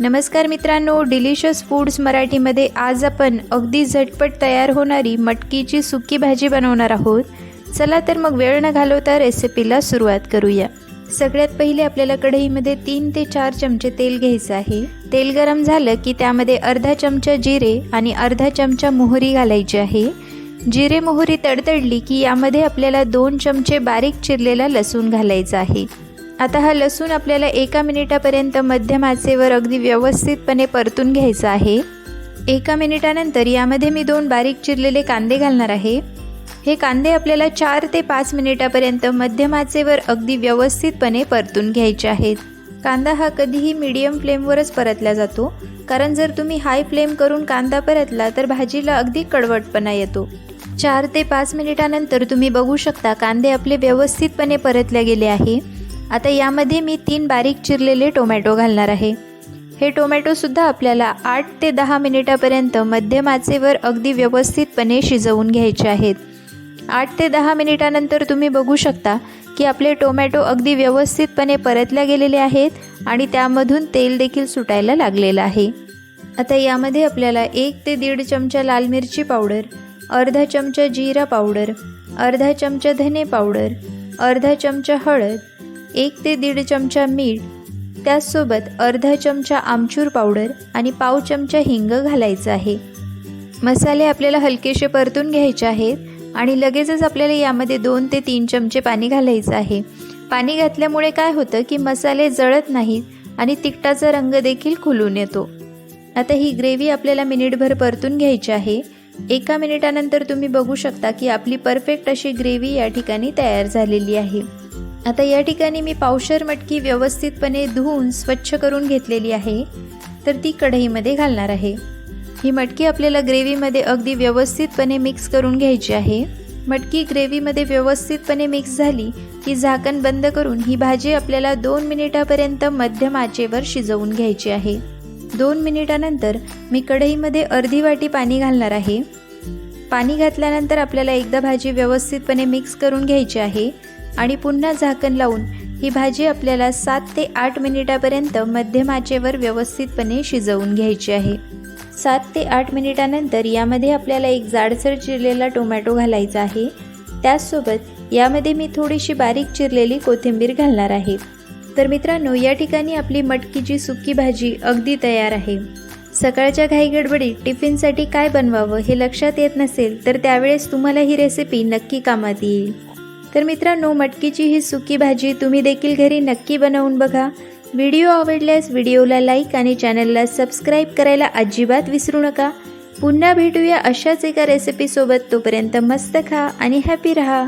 नमस्कार मित्रांनो delicious foods मराठीमध्ये आज आपण अगदी झटपट तयार होणारी मटकीची सुकी भाजी बनवणार आहोत. चला तर मग वेळ न घालवता रेसिपीला सुरुवात करूया. सगळ्यात पहिले आपल्याला कढईमध्ये तीन ते चार चमचे तेल घ्यायचं आहे. तेल गरम झालं की त्यामध्ये अर्धा चमचा जिरे आणि अर्धा चमचा मोहरी घालायची आहे. जिरे मोहरी तडतडली की यामध्ये आपल्याला दोन चमचे बारीक चिरलेला लसूण घालायचा आहे. आता हा लसूण आपल्याला एका मिनिटापर्यंत मध्यम आचेवर अगदी व्यवस्थितपणे परतून घ्यायचा आहे. एका मिनिटानंतर यामध्ये मी दोन बारीक चिरलेले कांदे घालणार आहे. हे कांदे आपल्याला चार ते पाच मिनिटापर्यंत मध्यम आचेवर अगदी व्यवस्थितपणे परतून घ्यायचे आहेत. कांदा हा कधीही मीडियम फ्लेमवरच परतला जातो. कारण जर तुम्ही हाय फ्लेम करून कांदा परतला तर भाजीला अगदी कडवटपणा येतो. चार ते पाच मिनिटानंतर तुम्ही बघू शकता कांदे आपले व्यवस्थितपणे परतले गेले आहे. आता यामध्ये मी तीन बारीक चिरलेले टोमॅटो घालणार आहे. हे टोमॅटोसुद्धा आपल्याला आठ ते दहा मिनिटापर्यंत मध्यम आचेवर अगदी व्यवस्थितपणे शिजवून घ्यायचे आहेत. आठ ते दहा मिनिटानंतर तुम्ही बघू शकता की आपले टोमॅटो अगदी व्यवस्थितपणे परतल्या गेलेले आहेत आणि त्यामधून तेल देखील सुटायला लागलेलं आहे. आता यामध्ये आपल्याला एक ते दीड चमचा लाल मिरची पावडर अर्धा चमचा जिरा पावडर अर्धा चमचा धने पावडर अर्धा चमचा हळद एक ते दीड चमचा मीठ त्याचसोबत अर्धा चमचा आमचूर पावडर आणि पाव चमचा हिंग घालायचं आहे. मसाले आपल्याला हलकेसे परतून घ्यायचे आहेत आणि लगेचच आपल्याला यामध्ये दोन ते तीन चमचे पाणी घालायचं आहे. पाणी घातल्यामुळे काय होतं की मसाले जळत नाहीत आणि तिखटाचा रंग देखील खुलून येतो. आता ही ग्रेव्ही आपल्याला मिनिटभर परतून घ्यायची आहे. एका मिनिटानंतर तुम्ही बघू शकता की आपली परफेक्ट अशी ग्रेव्ही या ठिकाणी तयार झालेली आहे. आता या ठिकाणी मी पावशर मटकी व्यवस्थितपणे धुवून स्वच्छ करून घेतलेली आहे. तर ती कढईमध्ये घालणार आहे. ही मटकी आपल्याला ग्रेव्हीमध्ये अगदी व्यवस्थितपणे मिक्स करून घ्यायची आहे. मटकी ग्रेव्हीमध्ये व्यवस्थितपणे मिक्स झाली की झाकण बंद करून ही भाजी आपल्याला दोन मिनिटापर्यंत मध्यम आचेवर शिजवून घ्यायची आहे. दोन मिनिटानंतर मी कढईमध्ये अर्धी वाटी पाणी घालणार आहे. पाणी घातल्यानंतर आपल्याला एकदा भाजी व्यवस्थितपणे मिक्स करून घ्यायची आहे. आणि पुन्हा झाकण लावून ही भाजी आपल्याला सात ते आठ मिनिटापर्यंत मध्यम आचेवर व्यवस्थितपणे शिजवून घ्यायची आहे. सात ते आठ मिनिटानंतर यामध्ये आपल्याला एक जाडसर चिरलेला टोमॅटो घालायचा आहे. त्याचसोबत यामध्ये मी थोडीशी बारीक चिरलेली कोथिंबीर घालणार आहे. तर मित्रांनो या ठिकाणी आपली मटकीची सुकी भाजी अगदी तयार आहे. सकाळच्या घाईगडबडीत टिफिनसाठी काय बनवावं हे लक्षात येत नसेल तर त्यावेळेस तुम्हाला ही रेसिपी नक्की कामात येईल. तर मित्रांनो मटकीची ही सुकी भाजी तुम्ही देखील घरी नक्की बनवून बघा. व्हिडिओ आवडल्यास व्हिडिओला लाईक आणि चॅनलला सबस्क्राईब करायला अजिबात विसरू नका. पुन्हा भेटूया अशाच एका रेसिपीसोबत तोपर्यंत मस्त खा आणि हॅपी रहा.